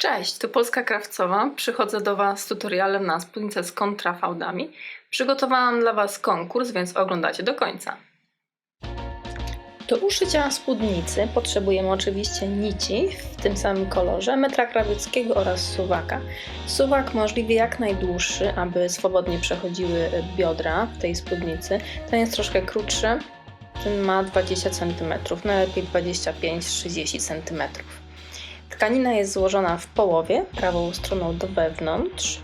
Cześć, tu Polska Krawcowa. Przychodzę do Was z tutorialem na spódnicę z kontrafałdami. Przygotowałam dla Was konkurs, więc oglądacie do końca. Do uszycia spódnicy potrzebujemy oczywiście nici w tym samym kolorze, metra krawieckiego oraz suwaka. Suwak możliwie jak najdłuższy, aby swobodnie przechodziły biodra w tej spódnicy. Ten jest troszkę krótszy, ten ma 20 cm, najlepiej 25-30 cm. Tkanina jest złożona w połowie, prawą stroną do wewnątrz.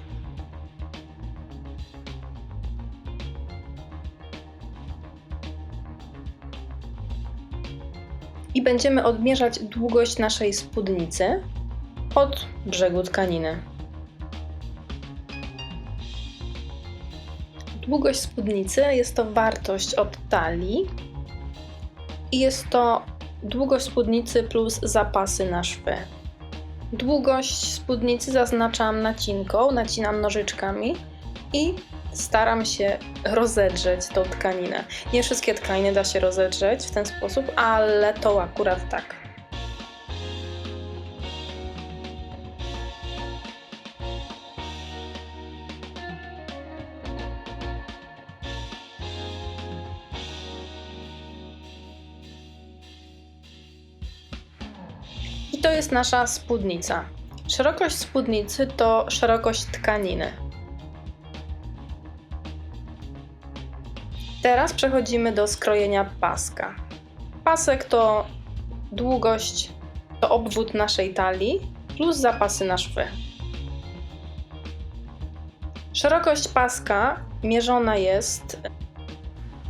I będziemy odmierzać długość naszej spódnicy od brzegu tkaniny. Długość spódnicy jest to wartość od talii i jest to długość spódnicy plus zapasy na szwy. Długość spódnicy zaznaczam nacinką, nacinam nożyczkami i staram się rozedrzeć tą tkaninę. Nie wszystkie tkaniny da się rozedrzeć w ten sposób, ale to akurat tak. Jest nasza spódnica. Szerokość spódnicy to szerokość tkaniny. Teraz przechodzimy do skrojenia paska. Pasek to długość, to obwód naszej talii plus zapasy na szwy. Szerokość paska mierzona jest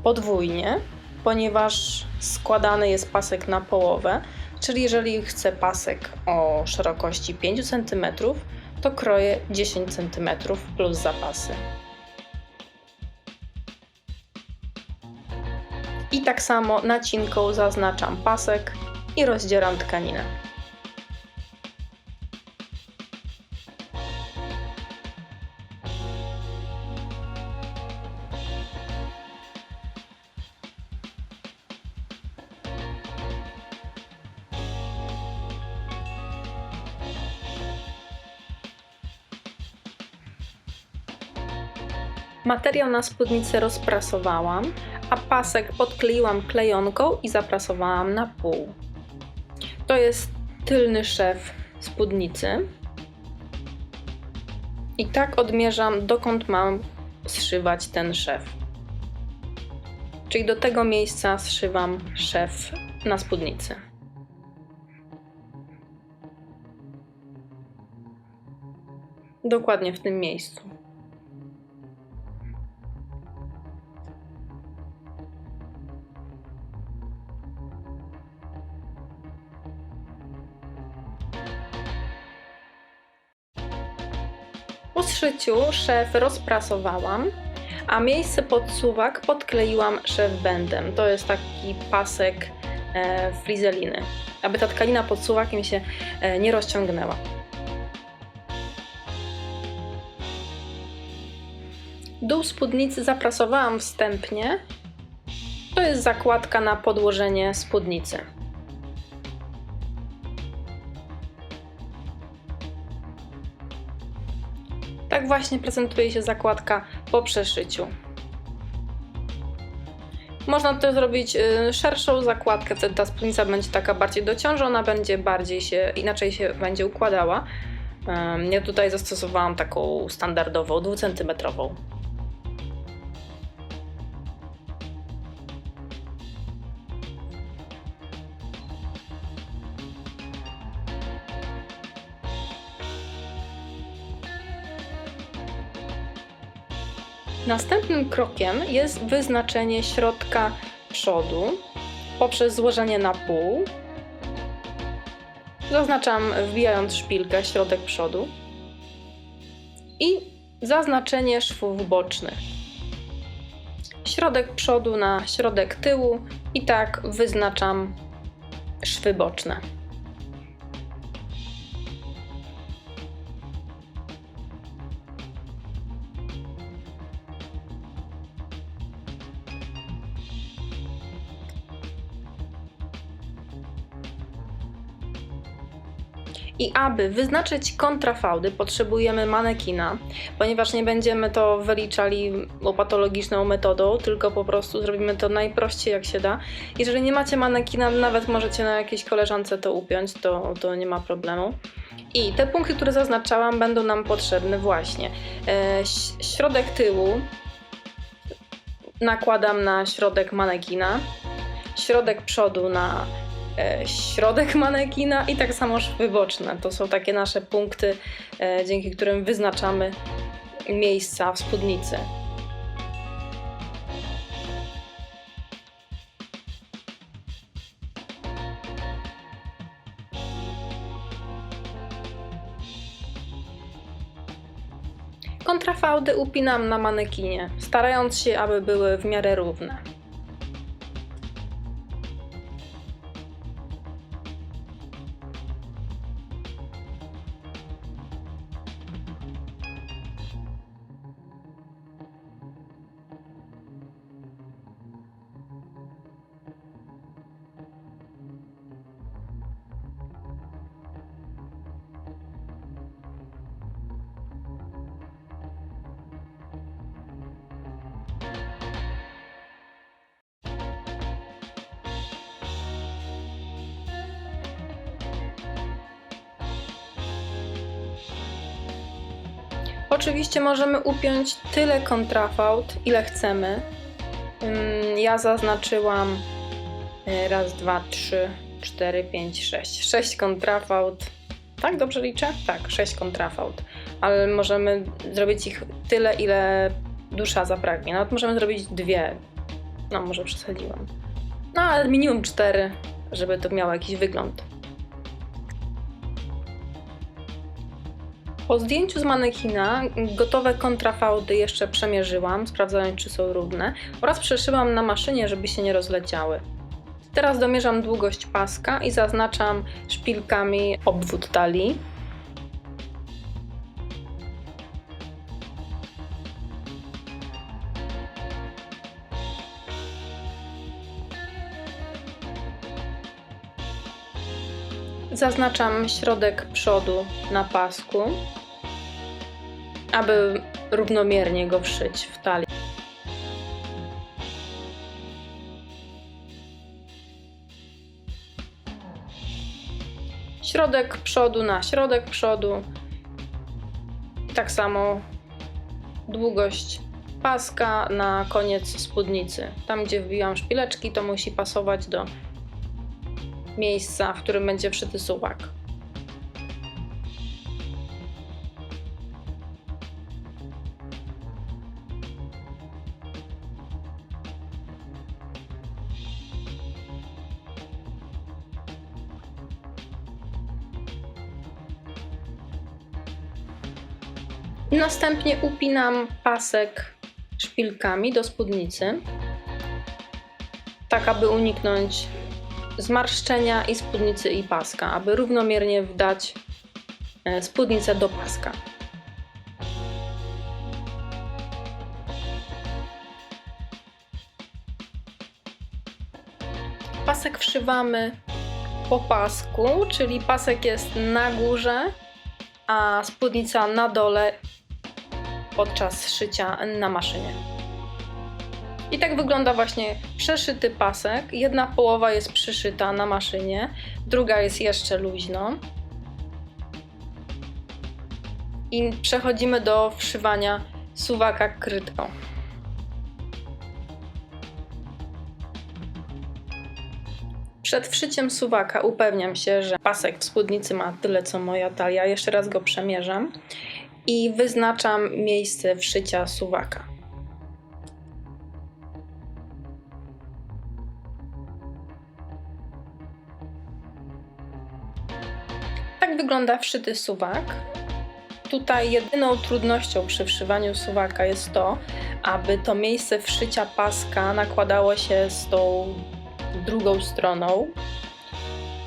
podwójnie, ponieważ składany jest pasek na połowę, czyli jeżeli chcę pasek o szerokości 5 cm, to kroję 10 cm plus zapasy. I tak samo nacinką zaznaczam pasek i rozdzieram tkaninę. Materiał na spódnicę rozprasowałam, a pasek podkleiłam klejonką i zaprasowałam na pół. To jest tylny szef spódnicy. I tak odmierzam, dokąd mam zszywać ten szef. Czyli do tego miejsca zszywam szef na spódnicy. Dokładnie w tym miejscu. Po zszyciu szef rozprasowałam, a miejsce pod suwak podkleiłam szef bendem. To jest taki pasek e, frizeliny, aby ta tkanina pod suwakiem się e, nie rozciągnęła. Dół spódnicy zaprasowałam wstępnie. To jest zakładka na podłożenie spódnicy. Tak właśnie prezentuje się zakładka po przeszyciu. Można to zrobić y, szerszą zakładkę, wtedy ta spódnica będzie taka bardziej dociążona, będzie bardziej się, inaczej się będzie układała. Ja tutaj zastosowałam taką standardową, dwucentymetrową. Następnym krokiem jest wyznaczenie środka przodu poprzez złożenie na pół. Zaznaczam wbijając szpilkę środek przodu i zaznaczenie szwów bocznych. Środek przodu na środek tyłu i tak wyznaczam szwy boczne. I aby wyznaczyć kontrafałdy, potrzebujemy manekina, ponieważ nie będziemy to wyliczali łopatologiczną metodą, tylko po prostu zrobimy to najprościej jak się da. Jeżeli nie macie manekina, nawet możecie na jakiejś koleżance to upiąć, to, to nie ma problemu. I te punkty, które zaznaczałam, będą nam potrzebne właśnie. E, środek tyłu nakładam na środek manekina, środek przodu na środek manekina i tak samo szwy boczne. To są takie nasze punkty, e, dzięki którym wyznaczamy miejsca w spódnicy. Kontrafałdy upinam na manekinie, starając się, aby były w miarę równe. Oczywiście możemy upiąć tyle kontrafałd, ile chcemy. Ym, Ja zaznaczyłam y, raz, dwa, trzy, cztery, pięć, sześć. Sześć kontrafałd. Tak, dobrze liczę? Tak, sześć kontrafałd. Ale możemy zrobić ich tyle, ile dusza zapragnie. Nawet możemy zrobić dwie. No, może przesadziłam. No, ale minimum cztery, żeby to miało jakiś wygląd. Po zdjęciu z manekina gotowe kontrafałdy jeszcze przemierzyłam, sprawdzając czy są równe oraz przeszyłam na maszynie, żeby się nie rozleciały. Teraz domierzam długość paska i zaznaczam szpilkami obwód talii. Zaznaczam środek przodu na pasku, aby równomiernie go wszyć w talię. Środek przodu na środek przodu. Tak samo długość paska na koniec spódnicy. Tam, gdzie wbijam szpileczki, to musi pasować do miejsca, w którym będzie wszyty suwak. Następnie upinam pasek szpilkami do spódnicy, tak aby uniknąć zmarszczenia i spódnicy i paska, aby równomiernie wdać e, spódnicę do paska. Pasek wszywamy po pasku, czyli pasek jest na górze, a spódnica na dole podczas szycia na maszynie. I tak wygląda właśnie przeszyty pasek. Jedna połowa jest przyszyta na maszynie, druga jest jeszcze luźno. I przechodzimy do wszywania suwaka krytką. Przed wszyciem suwaka upewniam się, że pasek w spódnicy ma tyle co moja talia. Jeszcze raz go przemierzam i wyznaczam miejsce wszycia suwaka. Tak wygląda wszyty suwak. Tutaj jedyną trudnością przy wszywaniu suwaka jest to, aby to miejsce wszycia paska nakładało się z tą drugą stroną,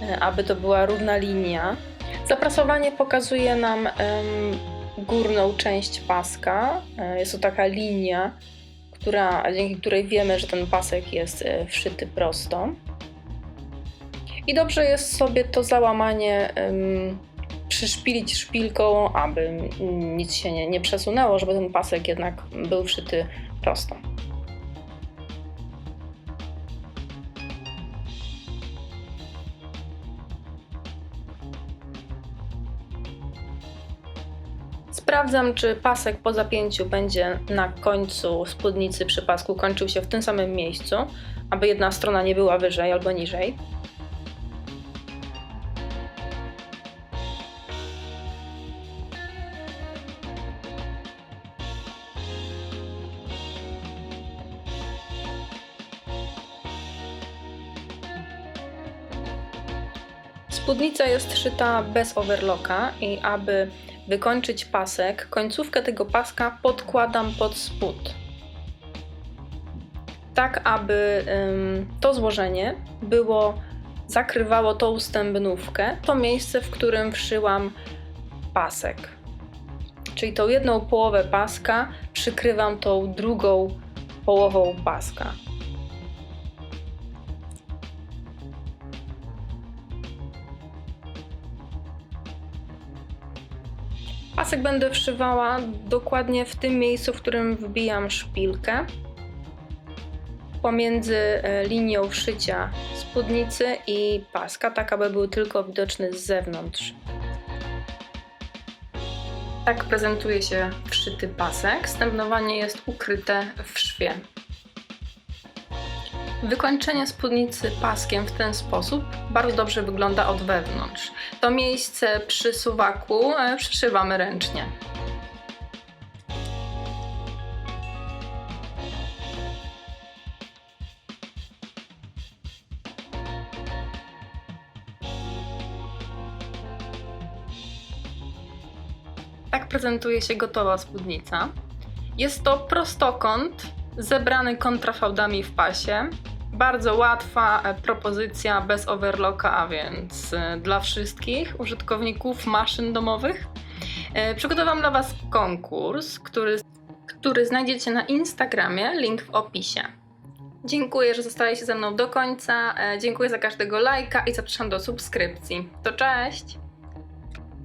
e, aby to była równa linia. Zaprasowanie pokazuje nam górną część paska. E, Jest to taka linia, która, dzięki której wiemy, że ten pasek jest e, wszyty prosto. I dobrze jest sobie to załamanie em, przyszpilić szpilką, aby nic się nie, nie przesunęło, żeby ten pasek jednak był wszyty prosto. Sprawdzam, czy pasek po zapięciu będzie na końcu spódnicy przy pasku kończył się w tym samym miejscu, aby jedna strona nie była wyżej albo niżej. Spódnica jest szyta bez overlocka i aby wykończyć pasek, końcówkę tego paska podkładam pod spód. Tak, aby ym, to złożenie było, zakrywało tą stębnówkę, to miejsce, w którym wszyłam pasek. Czyli tą jedną połowę paska przykrywam tą drugą połową paska. Pasek będę wszywała dokładnie w tym miejscu, w którym wbijam szpilkę. Pomiędzy e, linią wszycia spódnicy i paska, tak aby był tylko widoczny z zewnątrz. Tak prezentuje się wszyty pasek. Stępnowanie jest ukryte w szwie. Wykończenie spódnicy paskiem w ten sposób bardzo dobrze wygląda od wewnątrz. To miejsce przy suwaku e, przyszywamy ręcznie. Tak prezentuje się gotowa spódnica. Jest to prostokąt zebrany kontrafałdami w pasie. Bardzo łatwa e, propozycja bez overlocka, a więc e, dla wszystkich użytkowników maszyn domowych. E, Przygotowałam dla Was konkurs, który, który znajdziecie na Instagramie, link w opisie. Dziękuję, że zostaliście ze mną do końca. Dziękuję za każdego lajka i zapraszam do subskrypcji. To cześć!